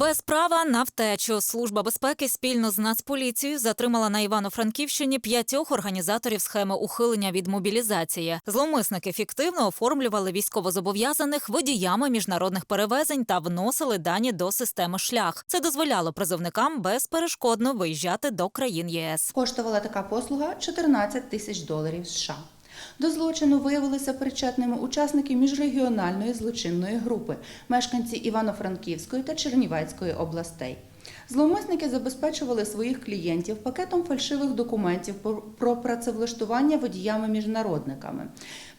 Без права на втечу служба безпеки спільно з Нацполіцією затримала на Івано-Франківщині п'ятьох організаторів схеми ухилення від мобілізації. Зловмисники фіктивно оформлювали військовозобов'язаних водіями міжнародних перевезень та вносили дані до системи шлях. Це дозволяло призовникам безперешкодно виїжджати до країн ЄС. Коштувала така послуга 14 тисяч доларів США. До злочину виявилися причетними учасники міжрегіональної злочинної групи, мешканці Івано-Франківської та Чернівецької областей. Зловмисники забезпечували своїх клієнтів пакетом фальшивих документів про- працевлаштування водіями-міжнародниками.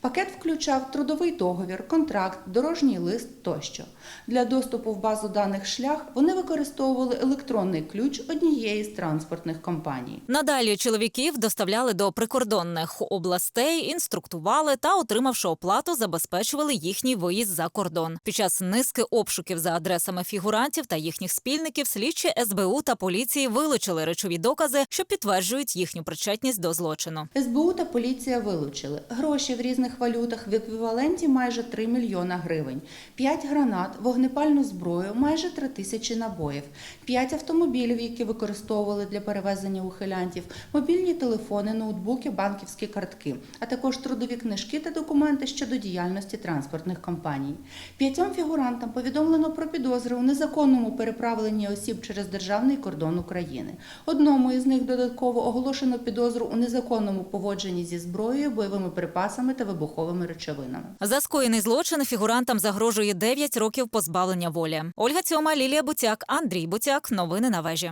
Пакет включав трудовий договір, контракт, дорожній лист тощо. Для доступу в базу даних шлях вони використовували електронний ключ однієї з транспортних компаній. Надалі чоловіків доставляли до прикордонних областей, інструктували та, отримавши оплату, забезпечували їхній виїзд за кордон. Під час низки обшуків за адресами фігурантів та їхніх спільників слідчі СБУ та поліції вилучили речові докази, що підтверджують їхню причетність до злочину. СБУ та поліція вилучили гроші в різних валютах в еквіваленті майже 3 мільйона гривень, 5 гранат, вогнепальну зброю, майже 3 тисячі набоїв, 5 автомобілів, які використовували для перевезення ухилянтів, мобільні телефони, ноутбуки, банківські картки, а також трудові книжки та документи щодо діяльності транспортних компаній. П'ятьом фігурантам повідомлено про підозри у незаконному переправленні осіб через державний кордон України. Одному із них додатково оголошено підозру у незаконному поводженні зі зброєю, бойовими припасами та вибуховими речовинами. За скоєний злочин фігурантам загрожує 9 років позбавлення волі. Ольга Цьома, Лілія Буцяк, Андрій Буцяк. Новини на вежі.